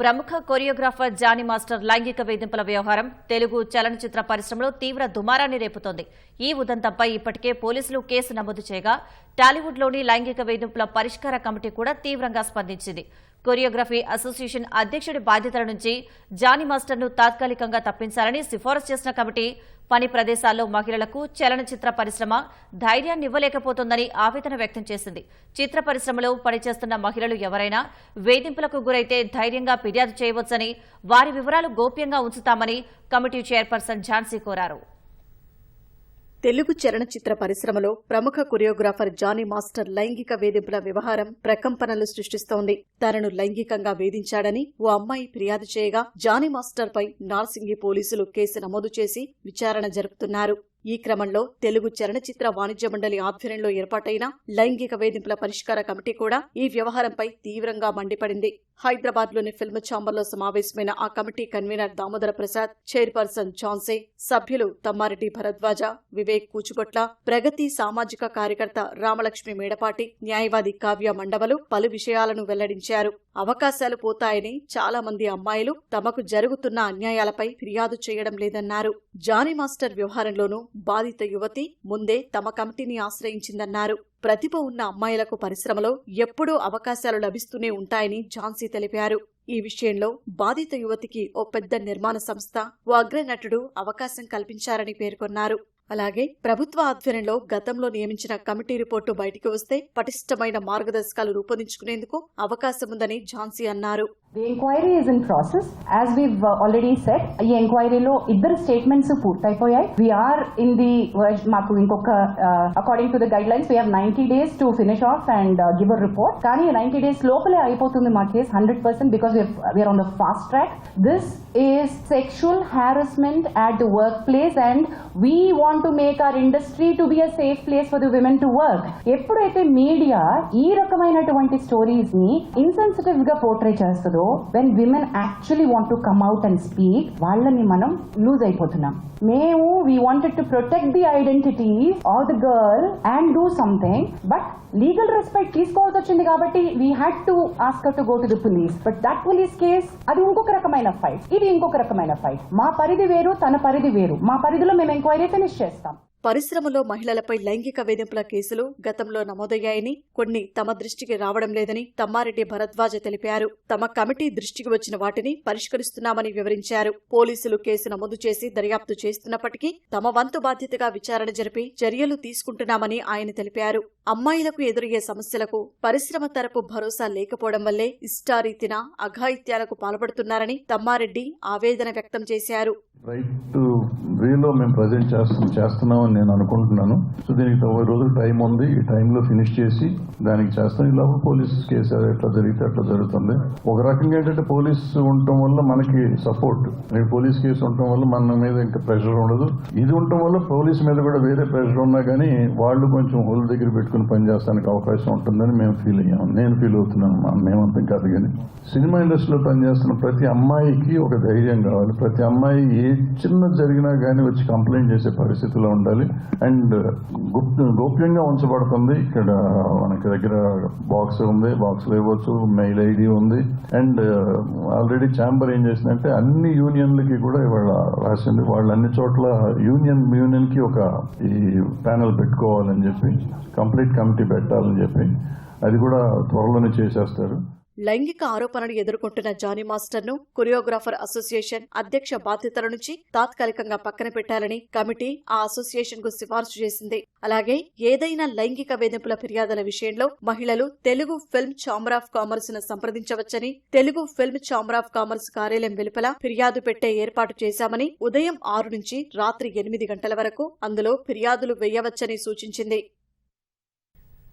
ప్రముఖ choreographer Johnny master లైంగిక వేధింపుల వ్యవహారం తెలుగు చలనచిత్ర పరిశ్రమలో తీవ్ర దుమారాన్ని రేపుతోంది. ఈ ఉదంతంపై ఇప్పటికే పోలీసులు కేసు నమోదు చేయగా టాలీవుడ్లోని లైంగిక వేధింపుల పరిష్కార కమిటీ కూడా తీవ్రంగా స్పందించింది. కొరియోగ్రఫీ అసోసియేషన్ అధ్యక్షుడి బాధ్యతల నుంచి జానీ మాస్టర్ను తాత్కాలికంగా తప్పించాలని సిఫారసు చేసిన కమిటీ పని ప్రదేశాల్లో మహిళలకు చలనచిత్ర పరిశ్రమ ధైర్యాన్నివ్వలేకపోతుందని ఆవేదన వ్యక్తం చేసింది. చిత్ర పరిశ్రమలో పనిచేస్తున్న మహిళలు ఎవరైనా వేధింపులకు గురైతే ధైర్యంగా ఫిర్యాదు చేయవచ్చని వారి వివరాలు గోప్యంగా ఉంచుతామని కమిటీ చైర్పర్సన్ ఝాన్సీ కోరారు. తెలుగు చలనచిత్ర పరిశ్రమలో ప్రముఖ కొరియోగ్రాఫర్ జానీ మాస్టర్ లైంగిక వేధింపుల వ్యవహారం ప్రకంపనలు సృష్టిస్తోంది. తనను లైంగికంగా వేధించాడని ఓ అమ్మాయి ఫిర్యాదు చేయగా జానీ మాస్టర్ పై నార్సింగి పోలీసులు కేసు నమోదు చేసి విచారణ జరుపుతున్నారు. ఈ క్రమంలో తెలుగు చలనచిత్ర వాణిజ్య మండలి ఆధ్వర్యంలో ఏర్పాటైన లైంగిక వేధింపుల పరిష్కార కమిటీ కూడా ఈ వ్యవహారంపై తీవ్రంగా మండిపడింది. హైదరాబాద్లోని ఫిల్మ్ ఛాంబర్లో సమావేశమైన ఆ committee convenor Damodara Prasad chairperson Jhansi సభ్యులు తమ్మారెడ్డి భరద్వాజ వివేక్ కూచుగొట్ల ప్రగతి సామాజిక కార్యకర్త రామలక్ష్మి మేడపాటి న్యాయవాది కావ్య మండవలు పలు విషయాలను వెల్లడించారు. అవకాశాలు పోతాయని చాలా మంది అమ్మాయిలు తమకు జరుగుతున్న అన్యాయాలపై ఫిర్యాదు చేయడం లేదన్నారు. జానీ మాస్టర్ వ్యవహారంలోనూ బాధిత యువతి ముందే తమ కమిటీని ఆశ్రయించిందన్నారు. ప్రతిభ ఉన్న అమ్మాయిలకు పరిశ్రమలో ఎప్పుడూ అవకాశాలు లభిస్తూనే ఉంటాయని ఝాన్సీ తెలిపారు. ఈ విషయంలో బాధిత యువతికి ఓ పెద్ద నిర్మాణ సంస్థ ఓ అగ్రనటుడు అవకాశం కల్పించారని పేర్కొన్నారు. అలాగే ప్రభుత్వ ఆధ్వర్యంలో గతంలో నియమించిన కమిటీ రిపోర్టు బయటికి వస్తే పటిష్టమైన మార్గదర్శకాలు రూపొందించుకునేందుకు అవకాశముందని ఝాన్సీ అన్నారు. The enquiry is in process as we already set ఈ ఎంక్వైరీలో ఇద్దరు స్టేట్మెంట్స్ పూర్తయిపోయాయి. వీఆర్ ఇన్ ది మాకు ఇంకొక according to the guidelines we have ninety days to finish off and give a report కానీ నైన్టీ డేస్ లోపలే అయిపోతుంది మా case hundred percent because we're on the fast track this is sexual harassment at the workplace and we want to make our industry to be a safe place for the women to work ఎప్పుడైతే media ఈ రకమైనటువంటి స్టోరీస్ని ఇన్సెన్సిటివ్గా portray చేస్తుందో when women actually want to come out and speak వాళ్ళని మనం lose అయిపోతున్నాం. మేము we wanted to protect the identity of the girl and do something but legal respect తీసుకోవాల్సి వచ్చింది కాబట్టి we had to ask her to go to the police but that police case అది ఇంకొక రకమైన ఫైట్ ఇది ఇంకొక రకమైన ఫైట్ మా పరిధి వేరు తన పరిధి వేరు. మా పరిధిలో మేము ఎంక్వైరీ ఫినిష్ చేస్తాం. పరిశ్రమలో మహిళలపై లైంగిక వేధింపుల కేసులు గతంలో నమోదయ్యాయని కొన్ని తమ దృష్టికి రావడం లేదని తమ్మారెడ్డి భరద్వాజ తెలిపారు. తమ కమిటీ దృష్టికి వచ్చిన వాటిని పరిష్కరిస్తున్నామని వివరించారు. పోలీసులు కేసు నమోదు చేసి దర్యాప్తు చేస్తున్నప్పటికీ తమ వంతు బాధ్యతగా విచారణ జరిపి చర్యలు తీసుకుంటున్నామని ఆయన తెలిపారు. అమ్మాయిలకు ఎదురయ్యే సమస్యలకు పరిశ్రమ తరపు భరోసా లేకపోవడం వల్లే ఇష్టారీతిన అఘాయిత్యాలకు పాల్పడుతున్నారని తమ్మారెడ్డి ఆవేదన వ్యక్తం చేశారు. రైట్ వేలో మేము ప్రజెంట్ చేస్తాం చేస్తున్నామని నేను అనుకుంటున్నాను. సో దీనికి తొంభై రోజులు టైం ఉంది. ఈ టైంలో ఫినిష్ చేసి దానికి చేస్తాం. ఈ లోపల పోలీస్ కేసు ఎట్లా జరిగితే అట్లా జరుగుతుంది. ఒక రకంగా ఏంటంటే పోలీస్ ఉండటం వల్ల మనకి సపోర్ట్ పోలీస్ కేసు ఉండటం వల్ల మన మీద ఇంకా ప్రెషర్ ఉండదు. ఇది ఉండటం వల్ల పోలీస్ మీద కూడా వేరే ప్రెషర్ ఉన్నా కానీ వాళ్ళు కొంచెం హోల్ దగ్గర పెట్టుకుని పనిచేస్తానికి అవకాశం ఉంటుందని మేము ఫీల్ అయ్యాం. నేను ఫీల్ అవుతున్నాను. మా- మేమంతా కాదు కానీ సినిమా ఇండస్ట్రీలో పనిచేస్తున్న ప్రతి అమ్మాయికి ఒక ధైర్యం కావాలి. ప్రతి అమ్మాయి ఏ చిన్న జరిగిన కానీ వచ్చి కంప్లైంట్ చేసే పరిస్థితిలో ఉండాలి. అండ్ గోప్యంగా ఉంచబడుతుంది. ఇక్కడ మనకి దగ్గర బాక్స్ ఉంది బాక్స్లో ఇవ్వచ్చు మెయిల్ ఐడి ఉంది. అండ్ ఆల్రెడీ ఛాంబర్ ఏం చేసిందంటే అన్ని యూనియన్లకి కూడా ఇవాళ రాసింది. వాళ్ళు అన్ని చోట్ల యూనియన్ యూనియన్కి ఒక ఈ ప్యానల్ పెట్టుకోవాలని చెప్పి కంప్లీట్ కమిటీ పెట్టాలని చెప్పి అది కూడా త్వరలోనే చేసేస్తారు. లైంగిక ఆరోపణలు ఎదుర్కొంటున్న జానీ మాస్టర్ను కొరియోగ్రాఫర్ అసోసియేషన్ అధ్యక్ష బాధ్యతల నుంచి తాత్కాలికంగా పక్కన పెట్టాలని కమిటీ ఆ అసోసియేషన్కు సిఫార్సు చేసింది. అలాగే ఏదైనా లైంగిక వేధింపుల ఫిర్యాదుల విషయంలో మహిళలు తెలుగు ఫిల్మ్ ఛాంబర్ ఆఫ్ కామర్స్ను సంప్రదించవచ్చని Telugu film chamber of commerce కార్యాలయం వెలుపల ఫిర్యాదు పెట్టే ఏర్పాటు చేశామని ఉదయం ఆరు నుంచి రాత్రి ఎనిమిది గంటల వరకు అందులో ఫిర్యాదులు వేయవచ్చని సూచించింది.